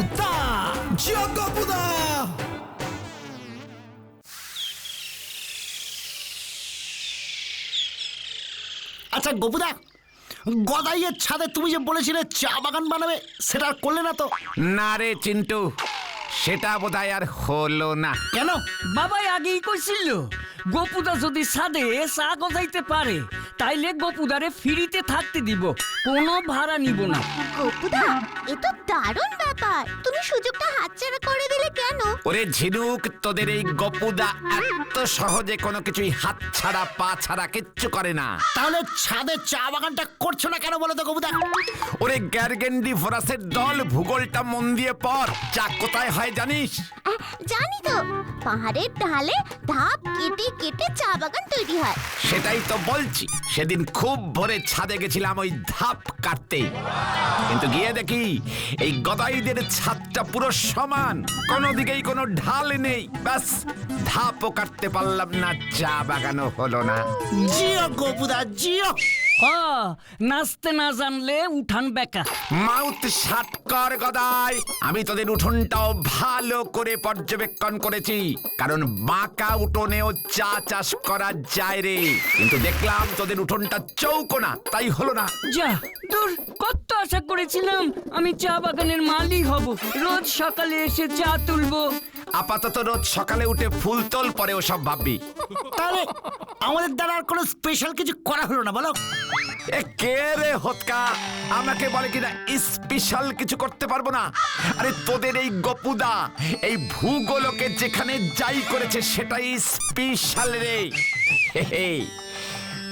গপুদা Jio Buda! আচ্ছা গোপুদা গদাইয়ের ছাদে তুমি যে বলেছিলে চা বাগান বানাবে সেটা করলে না তো? না রে চিন্টু। সেটা বোধহয় আর হলো না। কেন? বাবাই আগেই কইছিল গোপুদা যদি সাদে চা গজাইতে পারে তাইলে গোপুদারে ফ্রিতে থাকতে দিব কোনো ভাড়া নিব না। গপুদা এ তো দারুণ ব্যাপার। তুমি সুযোগটা হাতছাড়া করে দিলে কেন? ওরে ঝিনুক তোদের এই গপুদা এত সহজে কোনো কিছুই হাত ছাড়া পা ছাড়া কিচ্ছু করে না। তাহলে ছাদে চা বাগানটা করছ না কেন বলো তো গপুদা? ওরে গ্যারগেন্ডি ফরাসের দল ভূগোলটা মন দিয়ে পর চা কোথায় হয়? জানিস? আহ, জানি তো। পাহাড়ের ঢালে ধাপ কেটে কেটে চা বাগান তৈরি হয়। সেটাই তো বলছি। সেদিন খুব ভোরে ছাদে গেছিলাম ওই ধাপ কাটতে। কিন্তু গিয়ে দেখি এই গদাইদের ছাদটা পুরো সমান। কোনো দিকেই কোনো ঢাল নেই। ব্যাস ধাপও কাটতে পারলাম না চা বাগানো হলো না। জিও গোপুদা জিও। হ নাচতে না জানলে উঠান বেকা। মাউথ কর গদাই আমি তোদের উঠোনটাও ভালো করে পর্যবেক্ষণ করেছি। কারণ বাঁকা উঠোনেও চা চাষ করা যায় রে। কিন্তু দেখলাম তোদের উঠোনটা চৌকো না তাই হলো না। যা দূর কত আশা করেছিলাম আমি চা বাগানের মালিক হব। রোজ সকালে এসে চা তুলবো। আপাতত রোজ সকালে উঠে ফুল তোল পরে ওসব ভাববি। তাহলে আমাদের দ্বারা আর কোনো স্পেশাল কিছু করা হলো না বলো? এ কে রে হতকা? আমাকে বলে কিনা স্পেশাল কিছু করতে পারব না? আরে তোদের এই গপুদা এই ভূগোলকে যেখানে যাই করেছে সেটাই স্পেশাল রে।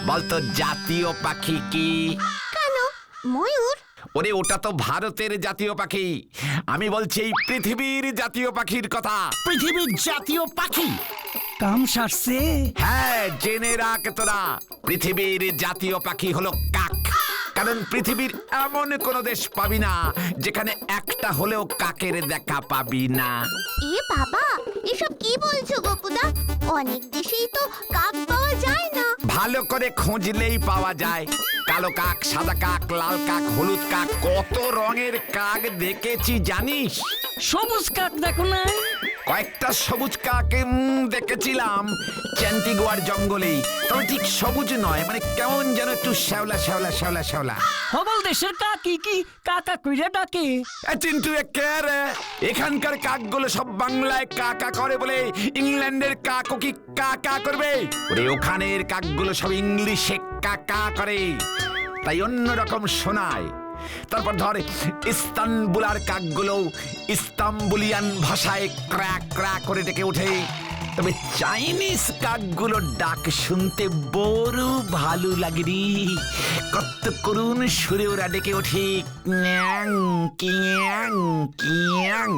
বলতো জাতীয় পাখি কি? কেন? ময়ূর? ওরে ওটা তো ভারতের জাতীয় পাখি। আমি বলছি এই পৃথিবীর জাতীয় পাখির কথা। পৃথিবীর জাতীয় পাখি? কাম সারছে? হ্যাঁ জেনে রাখ তোরা। পৃথিবীর জাতীয় পাখি হলো কাক। কারণ পৃথিবীর এমন কোন দেশ পাবি না যেখানে একটা হলেও কাকের দেখা পাবি না। এ বাবা এসব কি বলছো গপুদা অনেক দেশেই তো কাক পাওয়া যায় না। ভালো করে খুঁজলেই পাওয়া যায়। কালো কাক, সাদা কাক, লাল কাক, হলুদ কাক, কত রঙের কাক দেখেছি জানিস? সবুজ কাক দেখো না। কয়েকটা সবুজ কাক দেখেছিলাম। চ্যান্টিগোয়ার জঙ্গলে তবে ঠিক সবুজ নয় মানে কেমন যেন একটু শ্যাওলা শ্যাওলা শ্যাওলা শ্যাওলা। হবল দেশের কাকি কি? কাকা কইরা ডাকে। চিন্টু এ কে রে? এখানকার কাকগুলো সব বাংলায় কাকা করে বলে ইংল্যান্ডের কাকও কি কাকা করবে? ওরে ওখানের কাকগুলো সব ইংলিশে কাকা করে। তাই অন্যরকম শোনায়। তারপর ধর ইস্তানবুলার কাকগুলো ইস্তাম্বুলিয়ান ভাষায় ক্র্যাক ক্র্যাক করে ডেকে ওঠে। তবে চাইনিজ কাকগুলো ডাক শুনতে বড় ভালো লাগে রে। কত করুন সুরে ওরা ডেকে ওঠে, ক্যাং, কিয়াং, ক্যাং।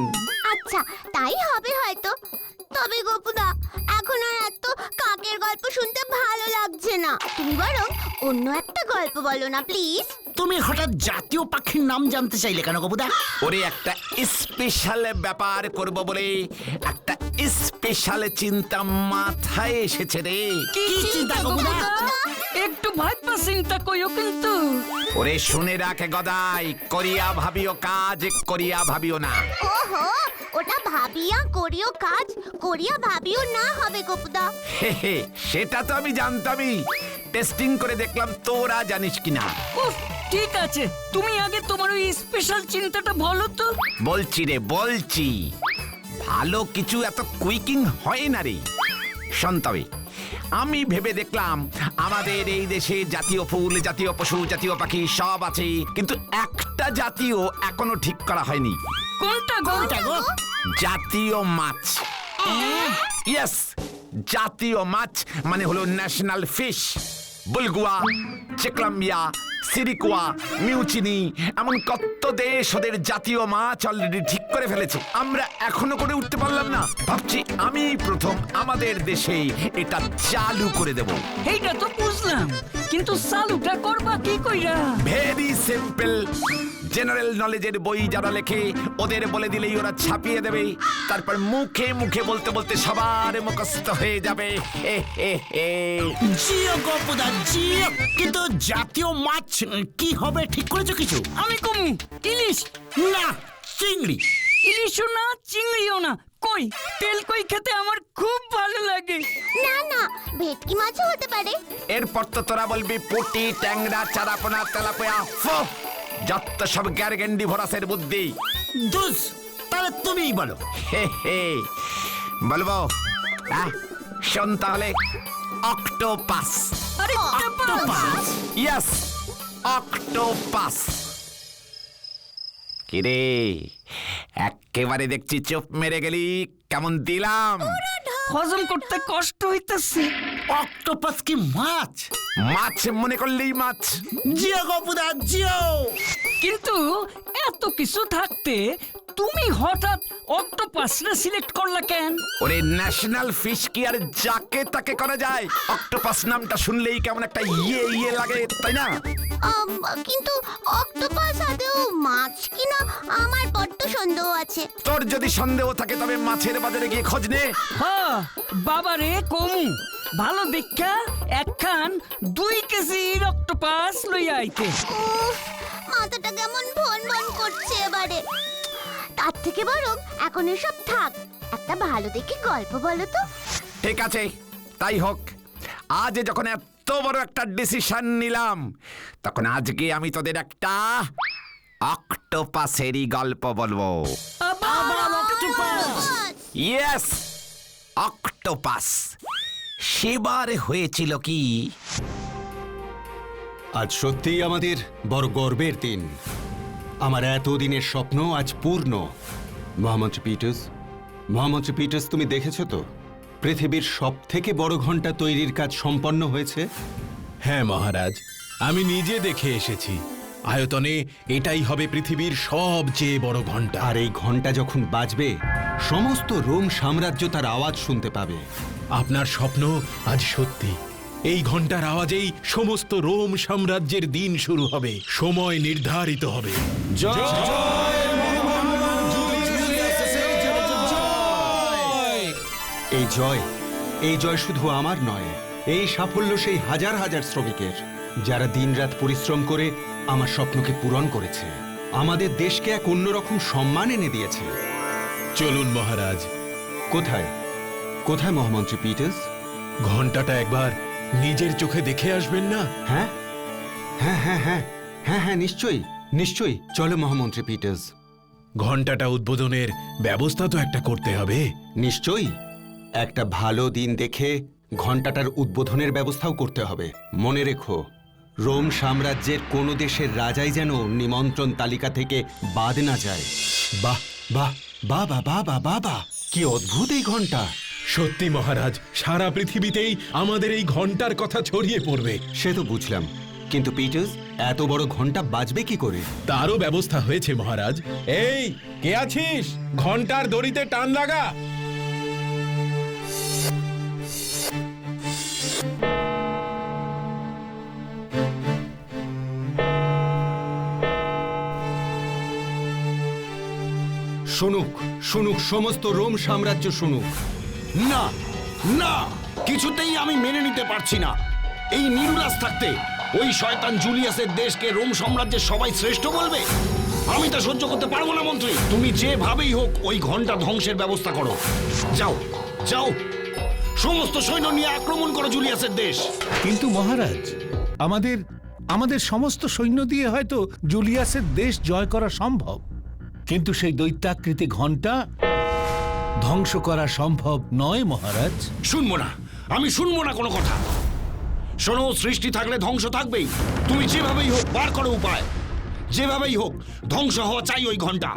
আচ্ছা তাই হবে হয়তো। তবে গোপুদা। এখন আর এত কাকের গল্প শুনতে ভালো লাগছে না। তুমি বরং অন্য একটা গল্প বলো না প্লিজ। তুমি হঠাৎ জাতীয় পাখির নাম জানতে চাইলে কেন গোপুদা? ওরে একটা স্পেশাল ব্যাপার করব বলে। একটা স্পেশাল চিন্তা মাথায় এসেছে রে। কি কি চিন্তা গপুদা? একটু ভাববা চিন্তা কইও কিন্তু। ওরে শুনে রাখে গদাই করিয়া ভাবিও কাজ করিয়া ভাবিও না। ওহো ওটা ভাবিয়া করিও কাজ করিয়া ভাবিও না হবে গপুদা। হে হে সেটা তো আমি জানতামই। টেস্টিং করে দেখলাম তোরা জানিস কিনা। উফ ঠিক আছে তুমি আগে তোমার ওই স্পেশাল চিন্তাটা বলো তো। বলছি রে বলছি। ভালো কিছু এত কুইকিং হয় না রে। শোন তবে আমি ভেবে দেখলাম আমাদের এই দেশে জাতীয় ফুল জাতীয় পশু জাতীয় পাখি সব আছে কিন্তু একটা জাতীয় এখনও ঠিক করা হয়নি। কোনটা কোনটা গো? জাতীয় মাছ। ইয়েস জাতীয় মাছ মানে হলো ন্যাশনাল ফিশ বুলগুয়া চেকলাম্বিয়া সিরিকুয়া মিউচিনি এমন কত দেশ ওদের জাতীয় মাছ অলরেডি ঠিক করে ফেলেছে। আমরা এখনও করে উঠতে পারলাম না। ভাবছি আমি প্রথম আমাদের দেশে এটা চালু করে দেব। এইটা তো বুঝলাম কিন্তু চালুটা করবা কি কইরা? ভেরি সিম্পল জেনারেল নলেজের বই যারা লেখে ওদের বলে দিলেই ওরা ছাপিয়ে দেবে। তারপর মুখে মুখে বলতে বলতে সবার মুখস্থ হয়ে যাবে। হে হে হে জিও গপুদা জিও কিন্তু জাতীয় মাছ কি হবে ঠিক করেছ কিছু? আমি কমু ইলিশ। না চিংড়ি। ইলিশও না চিংড়িও না। কই তেল কই খেতে আমার খুব ভালো লাগে। না না ভেটকি মাছও হতে পারে। এরপর তো তোরা বলবি পুটি ট্যাংরা চারাপোনা তেলাপোয়া ফো। যত সব গ্যারগেন্ডি ভরাসের বুদ্ধি। দুস তাহলে তুমিই বলো। হে হে বলব হ্যাঁ শোন তাহলে অক্টোপাস। আরে অক্টোপাস? Yes octopus. কিরে একেবারে দেখছি চোপ মেরে গেলি কেমন দিলাম? হজম করতে কষ্ট হইতেছে। অক্টোপাস কি মাছ? মাছ মনে করলেই মাছ। জিও গপুদা জিও! কিন্তু এত কিছু থাকতে তুমি হঠাৎ অক্টোপাসটা সিলেক্ট করলা কেন? ওরে ন্যাশনাল ফিশ কি আর যাকে তাকে করা যায় অক্টোপাস নামটা শুনলেই কেমন একটা ইয়ে ইয়ে লাগে তাই না? আম, কিন্তু অক্টোপাস আদেও মাছ কিনা আমার বড্ড সন্দেহ আছে। তোর যদি সন্দেহ থাকে তবে মাছের বাজারে গিয়ে খোঁজ নে। হ বাবারে কমু। ভালো দেখা একখান দুই কেজির অক্টোপাস লইয়া আইতে। উফ, মাথাটা কেমন ভন ভন করছে এবারে। তার থেকে বরং এখন এসব থাক একটা ভালো দেখে গল্প বলো তো। ঠিক আছে তাই হোক। আজ যখন এত বড় একটা ডিসিশন নিলাম তখন আজকে আমি তোদের একটা অক্টোপাসেরই গল্প বলব। আবার অক্টোপাস! Yes octopus. সেবার হয়েছিল কি? আজ সত্যিই আমাদের বড় গর্বের দিন। আমার এতদিনের স্বপ্ন আজ পূর্ণ। মোহাম্মদ পিটার্স মোহাম্মদ পিটার্স তুমি দেখেছ তো? পৃথিবীর সব থেকে বড় ঘণ্টা তৈরির কাজ সম্পন্ন হয়েছে? হ্যাঁ মহারাজ আমি নিজে দেখে এসেছি। আয়তনে এটাই হবে পৃথিবীর সবচেয়ে বড় ঘণ্টা। আর এই ঘণ্টা যখন বাজবে সমস্ত রোম সাম্রাজ্য তার আওয়াজ শুনতে পাবে। আপনার স্বপ্ন আজ সত্যি। এই ঘণ্টার আওয়াজেই সমস্ত রোম সাম্রাজ্যের দিন শুরু হবে। সময় নির্ধারিত হবে। এই জয় এই জয় শুধু আমার নয় এই সাফল্য সেই হাজার হাজার শ্রমিকের যারা দিনরাত পরিশ্রম করে আমার স্বপ্নকে পূরণ করেছে। আমাদের দেশকে এক অন্যরকম সম্মান এনে দিয়েছে। চলুন মহারাজ। কোথায়? কোথায় মহামন্ত্রী পিটার্স? ঘন্টাটা একবার নিজের চোখে দেখে আসবেন না? হ্যাঁ? হ্যাঁ হ্যাঁ হ্যাঁ। হ্যাঁ হ্যাঁ নিশ্চয়ই নিশ্চয়ই। চলো মহামন্ত্রী পিটার্স। ঘন্টাটা উদ্বোধনের ব্যবস্থা তো একটা করতে হবে। নিশ্চয়ই। একটা ভালো দিন দেখে ঘন্টাটার উদ্বোধনের ব্যবস্থাও করতে হবে। মনে রেখো রোম সাম্রাজ্যের কোনো দেশের রাজাই যেন নিমন্ত্রণ তালিকা থেকে বাদ না যায়। বাহ বাহ বাবা বাবা বাবা কি অদ্ভুত এই ঘণ্টা! সত্যি মহারাজ সারা পৃথিবীতেই আমাদের এই ঘণ্টার কথা ছড়িয়ে পড়বে। সে তো বুঝলাম। কিন্তু পিটার্স এত বড় ঘণ্টা বাজবে কি করে? তারও ব্যবস্থা হয়েছে মহারাজ। এই কে আছিস? ঘণ্টার দড়িতে টান লাগা। শুনুক শুনুক সমস্ত রোম সাম্রাজ্য শুনুক। না না, কিছুতেই আমি মেনে নিতে পারছি না। এই নিরুলাস থাকতে ওই শয়তান জুলিয়াসের দেশকে রোম সাম্রাজ্যের সবাই শ্রেষ্ঠ বলবে? আমি তা সহ্য করতে পারব না, মন্ত্রী। তুমি যেভাবেই হোক ওই ঘণ্টা ধ্বংসের ব্যবস্থা করো। যাও যাও। সমস্ত সৈন্য নিয়ে আক্রমণ করো জুলিয়াসের দেশ। কিন্তু মহারাজ, আমাদের আমাদের সমস্ত সৈন্য দিয়ে হয়তো জুলিয়াসের দেশ জয় করা সম্ভব। কিন্তু সেই দৈত্যাকৃতি ঘণ্টা ধ্বংস করা সম্ভব নয় মহারাজ। শুনব না। আমি শুনব না কোনো কথা। শোনো সৃষ্টি থাকলে ধ্বংস থাকবেই। তুমি যেভাবেই হোক বার করো উপায়। যেভাবেই হোক ধ্বংস হওয়া চাই ওই ঘণ্টা।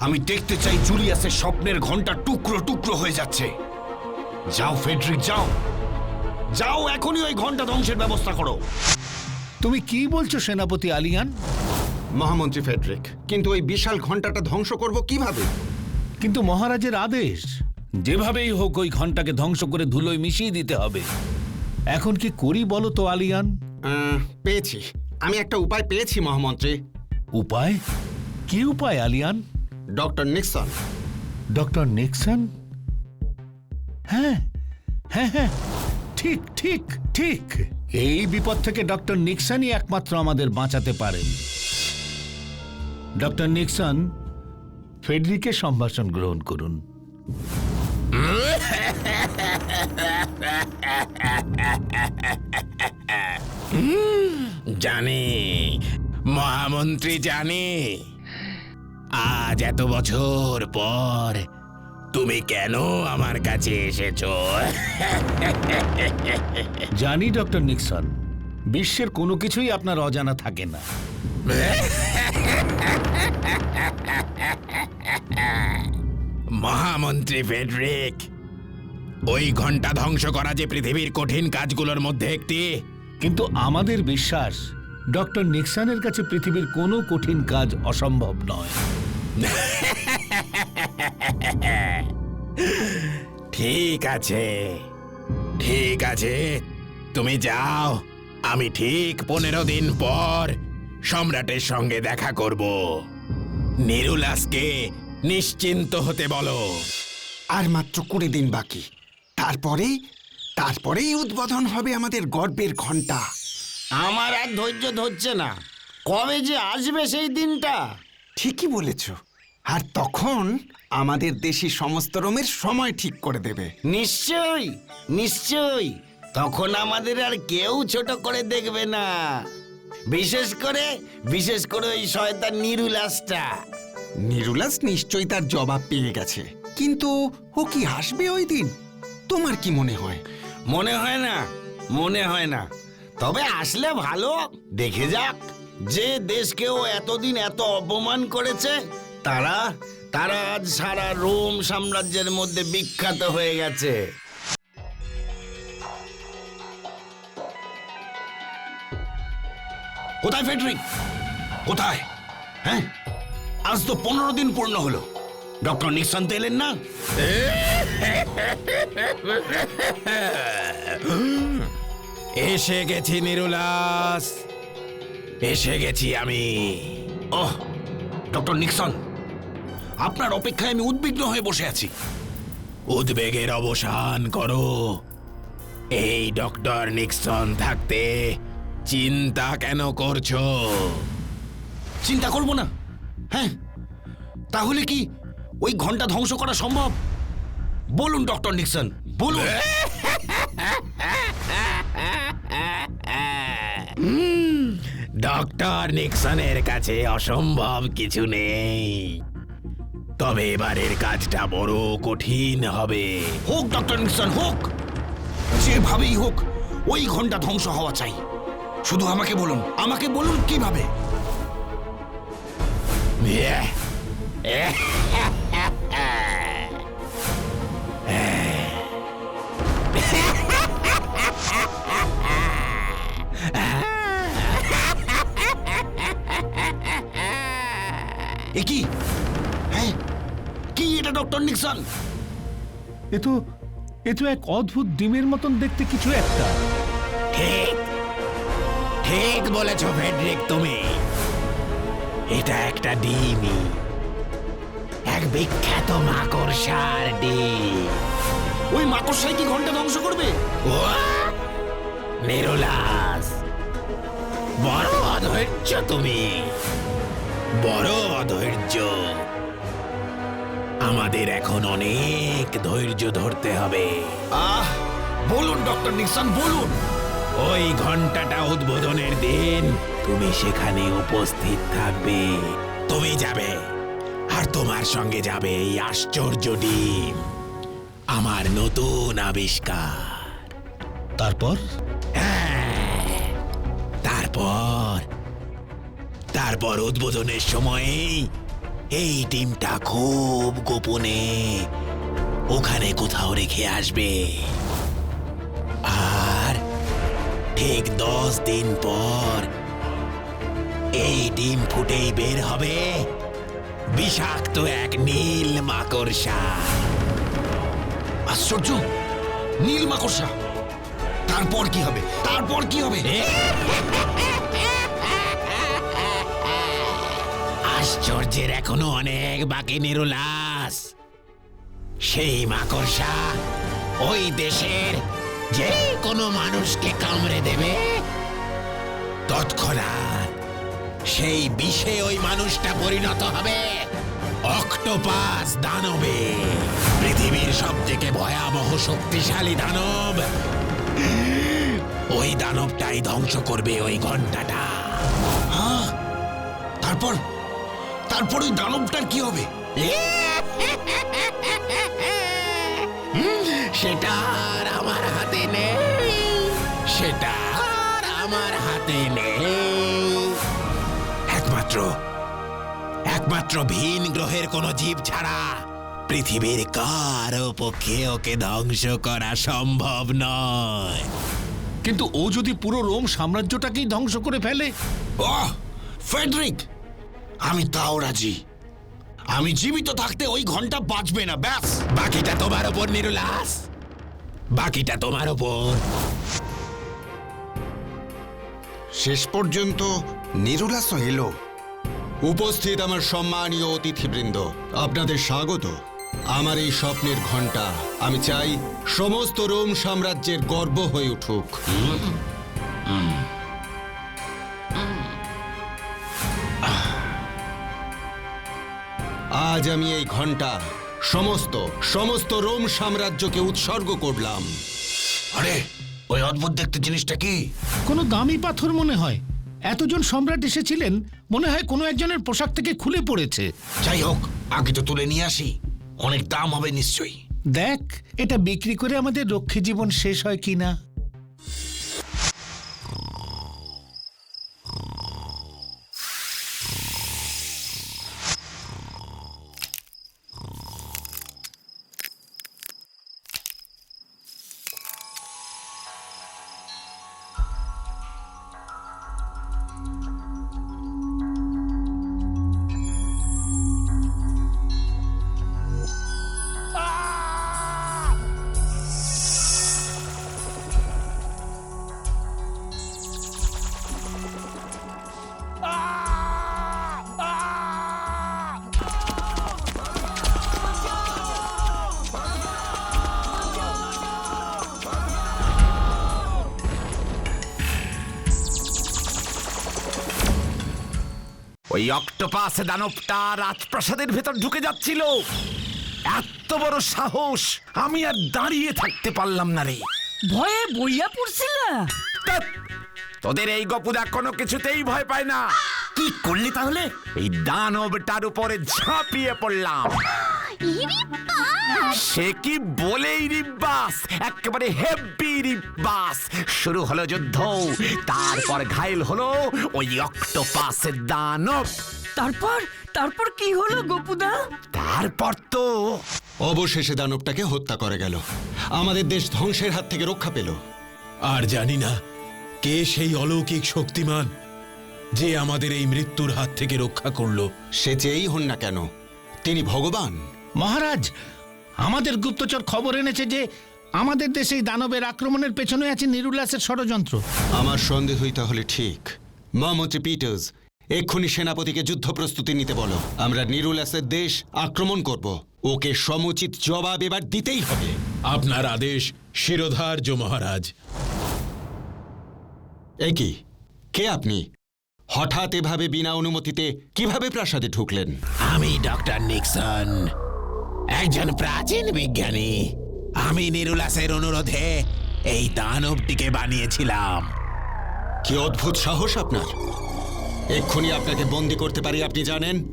আমি দেখতে চাই জুলিয়াসের স্বপ্নের ঘণ্টা টুকরো টুকরো হয়ে যাচ্ছে। যাও ফেডরিক যাও। যাও এখনই ওই ঘণ্টা ধ্বংসের ব্যবস্থা করো। তুমি কি বলছো সেনাপতি আলিয়ান? মহামন্ত্রী ফেডরিক কিন্তু ওই বিশাল ঘন্টাটা ধ্বংস করব কীভাবে? কিন্তু মহারাজের আদেশ। যেভাবেই হোক ওই ঘণ্টাকে ধ্বংস করে ধুলোয় মিশিয়ে দিতে হবে। এখন কি করি বলো তো আলিয়ান? পেয়েছি। আমি একটা উপায় পেয়েছি মহামন্ত্রী। উপায়? কি উপায় আলিয়ান? Doctor Nixon. Doctor Nixon? হ্যাঁ হ্যাঁ হ্যাঁ ঠিক ঠিক ঠিক। এই বিপদ থেকে ডক্টর নিক্সনই একমাত্র আমাদের বাঁচাতে পারেন। ডক্টর নিক্সন ফেডরিকের সম্ভাষণ গ্রহণ করুন। জানি মহামন্ত্রী জানি। আজ এত বছর পর তুমি কেন আমার কাছে এসেছ? জানি ডক্টর নিক্সন বিশ্বের কোনো কিছুই আপনার অজানা থাকে না। মহামন্ত্রী ফেডরিক ওই ঘণ্টা ধ্বংস করা যে পৃথিবীর কঠিন কাজগুলোর মধ্যে একটি। কিন্তু আমাদের বিশ্বাস ডক্টর নিক্সনের কাছে পৃথিবীর কোনো কঠিন কাজ অসম্ভব নয়। ঠিক আছে ঠিক আছে তুমি যাও। আমি ঠিক পনেরো দিন পর সম্রাটের সঙ্গে দেখা করব। নিরুলাসকে নিশ্চিন্ত হতে বলো। আর মাত্র কুড়ি দিন বাকি। তারপরেই তারপরেই উদ্বোধন হবে আমাদের গর্বের ঘণ্টা আমার আর ধৈর্য ধরছে না। কবে যে আসবে সেই দিনটা? ঠিকই বলেছ। আর তখন আমাদের দেশি সমস্ত রোমের সময় ঠিক করে দেবে। নিশ্চয়ই নিশ্চয়ই। তখন আমাদের আর কেউ ছোট করে দেখবে না। বিশেষ করে বিশেষ করে ওই শয়তান নিরুলাসটা। নিরুলাস নিশ্চয়ই তার জবাব পেয়ে গেছে। কিন্তু ও কি আসবে ওই দিন? তোমার কি মনে হয়? মনে হয় না মনে হয় না। তবে আসলে ভালো দেখে যাক। যে দেশকেও এতদিন এত অপমান করেছে তারা তারা আজ সারা রোম সাম্রাজ্যের মধ্যে বিখ্যাত হয়ে গেছে। কোথায় ফেডরিক কোথায়? হ্যাঁ? আজ তো পনেরো দিন পূর্ণ হলো। ডক্টর নিক্সন তো এলেন না। এসে গেছি নিরুলাস। এসে গেছি আমি। ওহ, ডক্টর নিক্সন, আপনার অপেক্ষায় আমি উদ্বিগ্ন হয়ে বসে আছি। উদ্বেগের অবসান করো। এই ডক্টর নিক্সন থাকতে চিন্তা কেন করছ? চিন্তা করব না। হ্যাঁ তাহলে কি ওই ঘণ্টা ধ্বংস করা সম্ভব? বলুন ডক্টর নিক্সন বলুন। ডক্টর নিক্সনের কাছে অসম্ভব কিছু নেই। তবে এবারের কাজটা বড় কঠিন হবে। হোক ডক্টর নিক্সন হোক। যেভাবেই হোক ওই ঘণ্টা ধ্বংস হওয়া চাই। শুধু আমাকে বলুন আমাকে বলুন কীভাবে? কি? হ্যাঁ কি এটা, ডক্টর নিক্সন? এ তো এ তো এক অদ্ভুত ডিমের মতন দেখতে কিছু একটা। ঠিক বলেছ ফেডরিক তুমি। এটা একটা ডিমই। এক বিখ্যাত মাকড়সার ডিম। ওই মাকড়সাই কি ঘণ্টা ধ্বংস করবে? নিরুলাস বড় অধৈর্য তুমি। বড় অধৈর্য। আমাদের এখন অনেক ধৈর্য ধরতে হবে। আহ! বলুন ডক্টর নিক্সন বলুন। ওই ঘন্টাটা উদ্বোধনের দিন। তুমি সেখানে উপস্থিত থাকবে। তুমি যাবে। আর তোমার সঙ্গে যাবে এই আশ্চর্য ডিম আমার নতুন আবিষ্কার। তারপর? হ্যাঁ, তারপর? তারপর উদ্বোধনের সময়েই এই ডিমটা খুব গোপনে ওখানে কোথাও রেখে আসবে। ঠিক দশ দিন পর এই ডিম ফুটেই বের হবে। বিষাক্ত এক নীল মাকড়সা। আশ্চর্য! নীল মাকড়সা! তারপর কি হবে? তারপর কি হবে? আশ্চর্যের এখনও অনেক বাকি নিরুলাস সেই মাকড়সা ওই দেশের যে কোনো মানুষকে কামড়ে দেবে, তৎক্ষণাৎ সেই বিষে ওই মানুষটা পরিণত হবে। অক্টোপাস দানবে। পৃথিবীর সব থেকে ভয়াবহ শক্তিশালী দানব। ওই দানবটাই ধ্বংস করবে ওই ঘন্টাটা। হ্যাঁ তারপর তারপর ওই দানবটার কি হবে? সেটা আমার হাতে নেই। একমাত্র একমাত্র ভিন গ্রহের কোনো জীব ছাড়া পৃথিবীর কারও পক্ষে ওকে ধ্বংস করা সম্ভব নয়। কিন্তু ও যদি পুরো রোম সাম্রাজ্যটাকেই ধ্বংস করে ফেলে? ও ফেডরিক আমি তাও রাজি। আমি জীবিত থাকতে ওই ঘণ্টা বাঁচবে না ব্যাস। বাকিটা তোমার ওপর নিরুলাস বাকিটা তোমার ওপর। শেষ পর্যন্ত নিরুলাস এলো উপস্থিত আমার সম্মানীয় অতিথিবৃন্দ, আপনাদের স্বাগত। আমার এই স্বপ্নের ঘণ্টা আমি চাই সমস্ত রোম সাম্রাজ্যের গর্ব হয়ে উঠুক। আজ আমি এই ঘণ্টা সমস্ত সমস্ত রোম সাম্রাজ্যকে উৎসর্গ করলাম। আরে ওই অদ্ভুত দেখতে জিনিসটা কি? কোনো দামি পাথর মনে হয়। এতজন সম্রাট এসেছিলেন মনে হয় কোনো একজনের পোশাক থেকে খুলে পড়েছে। যাই হোক আগে তো তুলে নিয়ে আসি। অনেক দাম হবে নিশ্চয়ই। দেখ এটা বিক্রি করে আমাদের রক্ষী জীবন শেষ হয় কিনা। অক্টোপাস দানবটা রাজপ্রাসাদের ভেতর ঢুকে যাচ্ছিল। এত বড় সাহস আমি আর দাঁড়িয়ে থাকতে পারলাম না রে। ভয়ে বইয়া পড়ছিল? তোদের এই গপুদা কোনো কিছুতেই ভয় পায় না। কি করলি তাহলে? এই দানবটার উপরে ঝাঁপিয়ে পড়লাম। সে কি বলেই রিব্বাস? একেবারে হেভি রিব্বাস। শুরু হলো যুদ্ধ তারপর ঘায়েল হলো ওই অক্টোপাসের দানব। তারপর? তারপর কি হলো গোপুদা? তারপর তো অবশেষে দানবটাকে হত্যা করে গেল। আমাদের দেশ ধ্বংসের হাত থেকে রক্ষা পেল। আর জানি না কে সেই অলৌকিক শক্তিমান যে আমাদের এই মৃত্যুর হাত থেকে রক্ষা করল। সে যেই হন না কেন তিনি ভগবান। মহারাজ আমাদের গুপ্তচর খবর এনেছে যে আমাদের দেশে এই দানবের আক্রমণের পেছনে আছে নিরুল্লাসের ষড়যন্ত্র। আমার সন্দেহই তাহলে ঠিক। মহামন্ত্রী পিটার্স এক্ষুনি সেনাপতিকে যুদ্ধ প্রস্তুতি নিতে বলো। আমরা নিরুলাসের দেশ আক্রমণ করব। ওকে সমুচিত জবাব এবার দিতেই হবে। আপনার আদেশ শিরোধার্য মহারাজ। এ কি? কে আপনি? হঠাৎ এভাবে বিনা অনুমতিতে কীভাবে প্রাসাদে ঢুকলেন? আমি ডক্টর নিক্সন একজন প্রাচীন বিজ্ঞানী। আমি নিরুলাসের অনুরোধে এই দানবটিকে বানিয়েছিলাম। কি অদ্ভুত সাহস আপনার! এক্ষুনি আপনাকে বন্দি করতে পারি আপনি জানেন?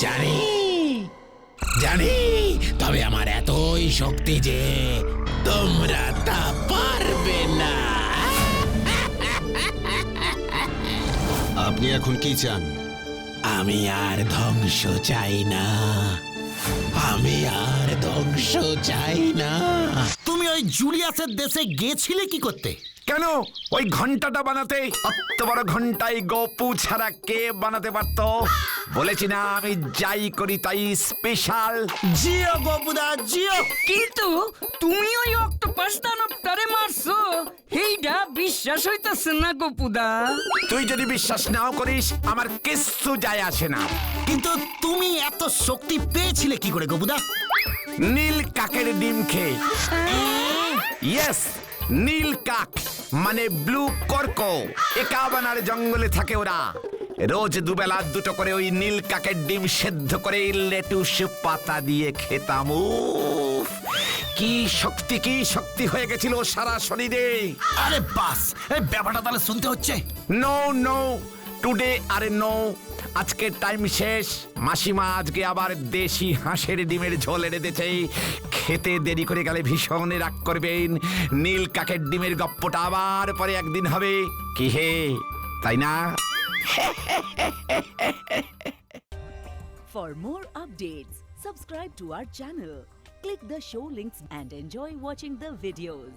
জানি। জানি। তবে আমার এতই শক্তি যে তোমরা তা পারবে না। আপনি এখন কি চান? আমি আর ধ্বংস চাই না। আমি আর ধ্বংস চাই না। তুমি ওই জুলিয়াসের দেশে গেছিলে কি করতে? কেন? ওই ঘন্টাটা বানাতে। অত বড় ঘন্টাই গপু ছাড়া কে বানাতে পারতো? বলেছি না আমি যাই করি তাই স্পেশাল জিও গপুদা জিও। কিন্তু তুমি ওই অক্টোপাস দানবটারে মারছো। এইটা বিশ্বাস হইতাছে না গোপুদা। তুই যদি বিশ্বাস নাও করিস আমার কিচ্ছু যায় আসে না। কিন্তু তুমি এত শক্তি পেয়েছিলে কি করে গপুদা? নীল কাকের ডিম খেয়ে। ইয়েস নীল কাক মানে ব্লু কর্ক। একাবানার জঙ্গলে থাকে ওরা। রোজ দুবেলা দুটো করে ওই নীল কাকের ডিম সেদ্ধ করে লেটুস পাতা দিয়ে খেতাম। কি শক্তি কি শক্তি হয়ে গেছিল সারা শরীরে। আরে বাস এই ব্যাপারটা তাহলে শুনতে হচ্ছে। নো নো টুডে আরে নো আজকের টাইম শেষ। মাসিমা আজকে আবার দেশি হাঁসের ডিমের ঝোল এনে খেতে দেরি করে গেলে ভীষণ রাগ করবেন। নীল কাকের ডিমের গপ্পটা আবার পরে একদিন হবে। কি হে? তাই না? For more updates, subscribe to our channel, click the show links and enjoy watching the videos.